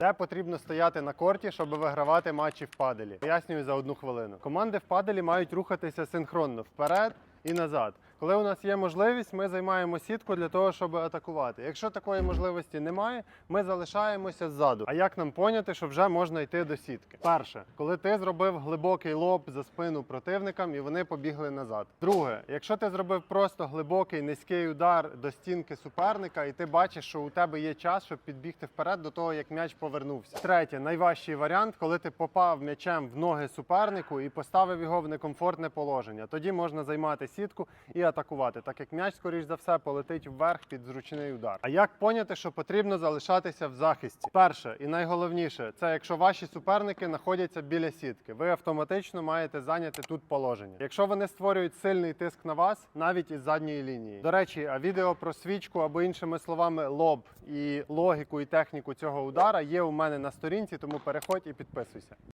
Де потрібно стояти на корті, щоб вигравати матчі в паделі? Пояснюю за одну хвилину. Команди в паделі мають рухатися синхронно вперед і назад. Коли у нас є можливість, ми займаємо сітку для того, щоб атакувати. Якщо такої можливості немає, ми залишаємося ззаду. А як нам поняти, що вже можна йти до сітки? Перше, коли ти зробив глибокий лоб за спину противникам і вони побігли назад. Друге, якщо ти зробив просто глибокий низький удар до стінки суперника, і ти бачиш, що у тебе є час, щоб підбігти вперед до того, як м'яч повернувся. Третє, найважчий варіант, коли ти попав м'ячем в ноги супернику і поставив його в некомфортне положення. Тоді можна займати сітку і атакувати, так як м'яч, скоріш за все, полетить вверх під зручний удар. А як поняти, що потрібно залишатися в захисті? Перше і найголовніше це якщо ваші суперники знаходяться біля сітки, ви автоматично маєте зайняти тут положення. Якщо вони створюють сильний тиск на вас, навіть із задньої лінії. До речі, а відео про свічку або іншими словами лоб і логіку і техніку цього удара є у мене на сторінці, тому переходь і підписуйся.